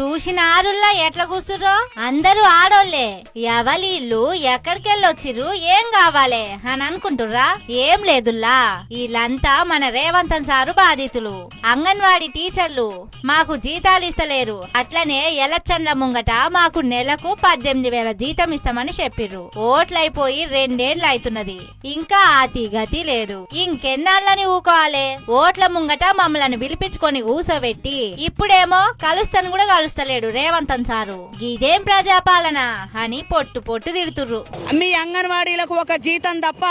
చూసిన ఆరుల్లా ఎట్లా కూసుర్రో అందరూ ఆడోళ్ళే ఎవలీళ్ళు ఎక్కడికెళ్ళొచ్చిర్రు? ఏం కావాలే? అని అనుకుంటుర్రా? ఏం లేదుల్లా. వీళ్ళంతా మన రేవంతన్ సారు బాధితులు. అంగన్వాడీ టీచర్లు. మాకు జీతాలు ఇస్తలేరు. అట్లనే ఎలచ్చండ్ల ముంగట మాకు నెలకు పద్దెనిమిది వేల జీతం ఇస్తామని చెప్పిర్రు. ఓట్లయిపోయి రెండేళ్ళు అవుతున్నది ఇంకా ఆతి గతి లేదు. ఇంకెన్నాళ్ళని ఊకోవాలే? ఓట్ల ముంగట మమ్మల్ని పిలిపించుకొని ఊసబెట్టి. ఇప్పుడేమో కలుస్తాను కూడా కలుస్తలేడు రేవంతన్ సారు. ఇదేం ప్రజాపాలన? అని పొట్టు పొట్టు తిడుతుర్రు. మీ అంగన్వాడీలకు ఒక జీతం తప్ప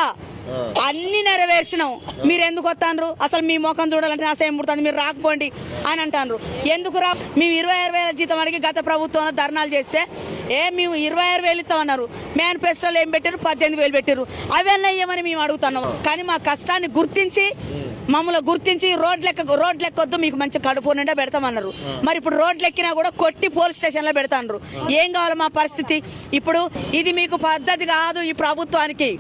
అన్ని నెరవేర్చినాం. మీరు ఎందుకు వస్తాండ్రు అసలు మీ ముఖం చూడాలంటే నా సేమ్ పుడుతుంది మీరు రాకపోండి అని అంటాండ్రు. ఎందుకు రా? మేము ఇరవై ఆరు వేల జీతం అడిగి గత ప్రభుత్వంలో ధర్నాలు చేస్తే ఏ మేము ఇరవై ఆరు వేలు ఇస్తామన్నారు మేనిఫెస్టోలో ఏం పెట్టారు పద్దెనిమిది వేలు పెట్టారు అవన్నీ ఇవ్వమని మేము అడుగుతున్నాం. కానీ మా కష్టాన్ని గుర్తించి మమ్మల్ని గుర్తించి రోడ్ లెక్క రోడ్ లెక్కొద్దు మీకు మంచి కడుపు నిండా పెడతామన్నారు. మరి ఇప్పుడు రోడ్ లెక్కినా కూడా కొట్టి పోలీస్ స్టేషన్లో పెడతాండ్రు. ఏం కావాలి మా పరిస్థితి? ఇప్పుడు ఇది మీకు పద్ధతి కాదు ఈ ప్రభుత్వానికి.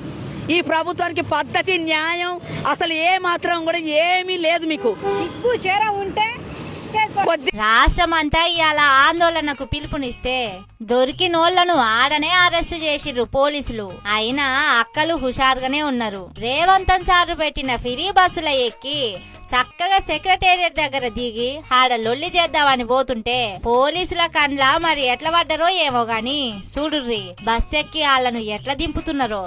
ఈ ప్రభుత్వానికి పద్ధతి న్యాయం అసలు ఏ మాత్రం కూడా ఏమీ లేదు మీకు. సిగ్గు చీర ఉంటే కొద్ది రాష్ట్రం అంతా ఇవాళ ఆందోళనకు పిలుపునిస్తే దొరికినోళ్ళను ఆడనే అరెస్ట్ చేసిర్రు పోలీసులు. అయినా అక్కలు హుషారుగానే ఉన్నారు. రేవంతన్ సారు పెట్టిన ఫిరీ బస్సుల ఎక్కి చక్కగా సెక్రటేరియట్ దగ్గర దిగి ఆడ లొల్లి చేద్దామని పోతుంటే పోలీసుల కండ్ల మరి ఎట్లా పడ్డారో ఏమో గాని చూడుర్రి బస్ ఎక్కి వాళ్ళను ఎట్లా దింపుతున్నారో.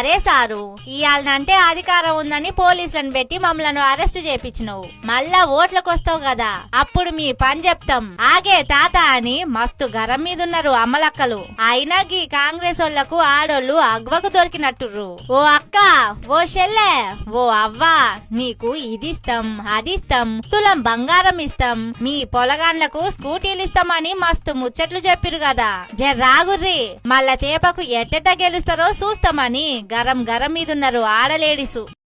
సరే సారు ఇయాలనంటే అధికారం ఉందని పోలీసులను పెట్టి మమ్మలను అరెస్ట్ చేపించినవు. మళ్ళా ఓట్లకు వస్తావు కదా. అప్పుడు మీ పని చెప్తాం. ఆగే తాత అని మస్తు గరం మీదున్నారు అమ్మలక్కలు. అయినా గీ కాంగ్రెస్ వాళ్ళకు ఆడోళ్ళు అగ్వకు దొరికినట్టుర్రు. ఓ అక్క ఓ చెల్లె ఓ అవ్వా నీకు ఇదిస్తాం అదిస్తాం తులం బంగారం ఇస్తాం మీ పొలగాన్లకు స్కూటీలు ఇస్తామని మస్తు ముచ్చట్లు చెప్పిరు కదా. జర్రాగుర్రి మళ్ళా తేపకు ఎట్టెట్ట గెలుస్తారో చూస్తామని గరం గరం మీదున్నారు ఆడలేడీసు.